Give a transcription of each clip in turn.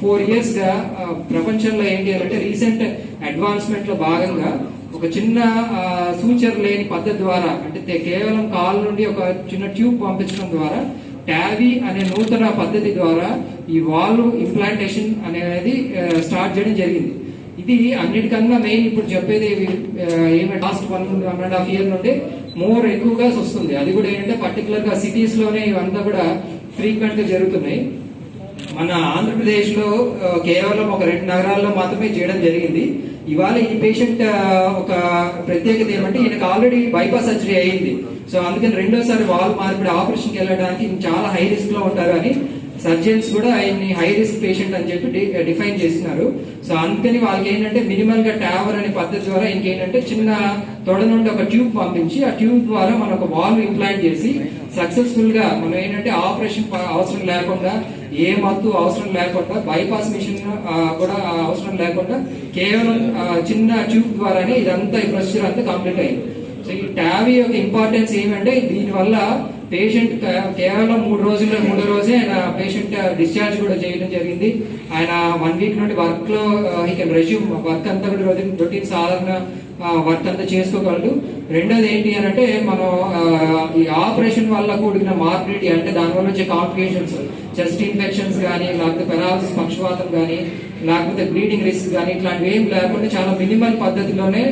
Four ఇయర్స్గా ప్రపంచంలో ఏంటి అంటే రీసెంట్ అడ్వాన్స్మెంట్లో భాగంగా ఒక చిన్న సూచర్ లేని పద్ధతి ద్వారా అంటే కేవలం కాల్ నుండి ఒక చిన్న ట్యూబ్ పంపించడం ద్వారా ట్యావీ అనే నూతన పద్ధతి ద్వారా ఈ వాల్వ్ ఇంప్లాంటేషన్ అనేది స్టార్ట్ చేయడం జరిగింది. ఇది అన్నిటికన్నా మెయిన్ ఇప్పుడు చెప్పేది ఏమి last one one and half year నుండి మోర్ ఎక్కువగా వస్తుంది. అది కూడా ఏంటంటే పర్టికులర్గా సిటీస్లోనే ఇవంతా కూడా ఫ్రీక్వెంట్గా జరుగుతున్నాయి. మన ఆంధ్రప్రదేశ్లో కేవలం ఒక రెండు నగరాల్లో మాత్రమే చేయడం జరిగింది. ఇవాళ ఈ పేషెంట్ ఒక ప్రత్యేకత ఏమంటే ఈయనకు ఆల్రెడీ బైపాస్ సర్జరీ అయ్యింది సో అందుకని రెండోసారి వాల్ మార్పిడి ఆపరేషన్కి వెళ్ళడానికి చాలా హై రిస్క్లో ఉంటారు అని సర్జన్స్ కూడా ఆయన్ని హై రిస్క్ పేషెంట్ అని చెప్పి డిఫైన్ eh, చేస్తున్నారు. సో అందుకని వాళ్ళకి ఏంటంటే మినిమల్గా టావర్ అనే పద్ధతి ద్వారా ఇంకేంటంటే చిన్న తొడ నుండి ఒక ట్యూబ్ పంపించి ఆ ట్యూబ్ ద్వారా మనం ఒక వాల్వ్ ఇంప్లాంట్ చేసి సక్సెస్ఫుల్గా మనం ఏంటంటే ఆపరేషన్ అవసరం లేకుండా ఏ మత్తు అవసరం లేకుండా బైపాస్ మిషన్ కూడా అవసరం లేకుండా కేవలం చిన్న ట్యూబ్ ద్వారానే ఇదంతా ఈ ప్రొసీజర్ అంతా కంప్లీట్ అయింది. సో ఈ టావీ యొక్క ఇంపార్టెన్స్ ఏమంటే దీనివల్ల పేషెంట్ కేవలం మూడు రోజుల్లో మూడో రోజే ఆయన పేషెంట్ డిశ్చార్జ్ కూడా చేయడం జరిగింది. ఆయన వన్ వీక్ నుండి వర్క్లో ఈ కెన్ రెజ్యూమ్ వర్క్ అంతా కూడా రొటీన్ సాధారణ వర్క్ అంతా చేసుకోగలడు. రెండోది ఏంటి అని అంటే మనం ఈ ఆపరేషన్ వల్ల కూడిన మార్పిడి అంటే దానివల్ల వచ్చే కాంప్లికేషన్స్ చెస్ట్ ఇన్ఫెక్షన్స్ కానీ లేకపోతే పెరాలసిస్ పక్షవాతం కానీ లేకపోతే బ్లీడింగ్ రిస్క్ కానీ ఇట్లాంటివి ఏం లేకుండా చాలా మినిమల్ పద్ధతిలోనే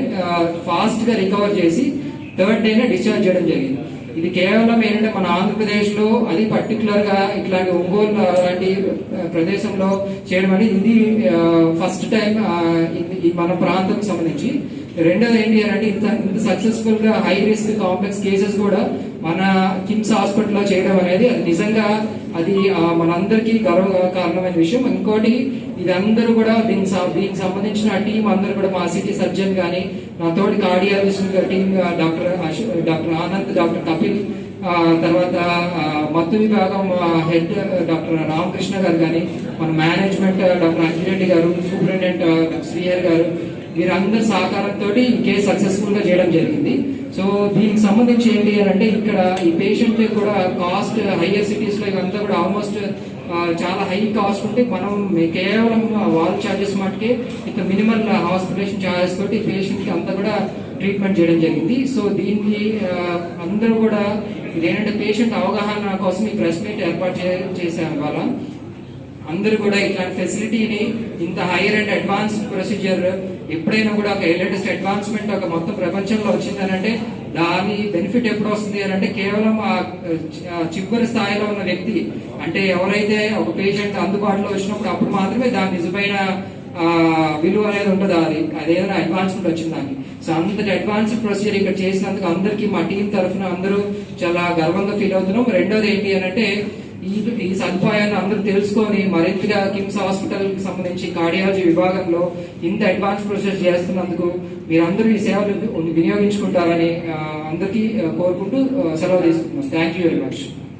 ఫాస్ట్గా రికవర్ చేసి థర్డ్ డేనే డిశ్చార్జ్ చేయడం జరిగింది. ఇది కేవలం ఏంటంటే మన ఆంధ్రప్రదేశ్లో అది పర్టికులర్గా ఇట్లాంటి ఒంగోలు లాంటి ప్రదేశంలో చేయడం అనేది ఇది ఫస్ట్ టైం మన ప్రాంతం సంబంధించి. రెండోది ఏంటి అని అంటే ఇంత ఇంత సక్సెస్ఫుల్గా హై రిస్క్ కాంప్లెక్స్ కేసెస్ కూడా మన కిమ్స్ హాస్పిటల్లో చేయడం అనేది అది నిజంగా అది మనందరికీ గర్వ కారణమైన విషయం. ఇంకోటి ఇదందరూ కూడా దీనికి సం- దీనికి సంబంధించిన టీం అందరూ కూడా మా సిటీ సర్జన్ కానీ నాతోటి cardiologist team doctor doctor Anand doctor Kapil తర్వాత మత్తు విభాగం హెడ్ డాక్టర్ రామకృష్ణ గారు కానీ మన మేనేజ్మెంట్ డాక్టర్ అంజిరెడ్డి గారు సూపరింటెండెంట్ శ్రీహర్ గారు వీరందరి సహకారంతో ఈ కేసు సక్సెస్ఫుల్గా చేయడం జరిగింది. సో దీనికి సంబంధించి ఏంటి అని అంటే ఇక్కడ ఈ పేషెంట్ కూడా కాస్ట్ హయ్యర్ సిటీస్లో ఇవంతా కూడా ఆల్మోస్ట్ చాలా హై కాస్ట్ ఉంటే మనం కేవలం వాల్ చార్జెస్ మటుకే ఇక మినిమల్ హాస్పిటలేషన్ చార్జెస్ తోటి పేషెంట్కి అంతా కూడా ట్రీట్మెంట్ చేయడం జరిగింది. సో దీనికి అందరూ కూడా ఇదేంటంటే పేషెంట్ అవగాహన కోసం ఈ ప్రెస్ మీట్ ఏర్పాటు చే- చేశాం అందరూ కూడా ఇట్లాంటి ఫెసిలిటీని ఇంత హైయర్ అండ్ అడ్వాన్స్ ప్రొసీజర్ ఎప్పుడైనా కూడా ఒక లేటెస్ట్ అడ్వాన్స్మెంట్ ఒక మొత్తం ప్రపంచంలో వచ్చిందనంటే దాని బెనిఫిట్ ఎప్పుడు వస్తుంది అని అంటే కేవలం ఆ చివరి స్థాయిలో ఉన్న వ్యక్తి అంటే ఎవరైతే ఒక పేషెంట్ అందుబాటులో వచ్చినప్పుడు అప్పుడు మాత్రమే దాని నిజమైన విలువ అనేది ఉంటుంది అది? అదేదైనా అడ్వాన్స్మెంట్ వచ్చింది దానికి సో అంతటి అడ్వాన్స్ ప్రొసీజర్ ఇక్కడ చేసినందుకు అందరికీ మా టీం తరఫున అందరూ చాలా గర్వంగా ఫీల్ అవుతున్నాం. రెండోది ఏంటి అని అంటే ఈ ఈ సదుపాయాన్ని అందరూ తెలుసుకొని మరింతగా కిమ్స్ హాస్పిటల్కి సంబంధించి కార్డియాలజీ విభాగంలో ఇంత అడ్వాన్స్ ప్రొసెస్ చేస్తున్నందుకు మీరందరూ ఈ సేవలు వినియోగించుకుంటారని అందరికీ కోరుకుంటూ సెలవు తీసుకుంటున్నాం. Thank you very much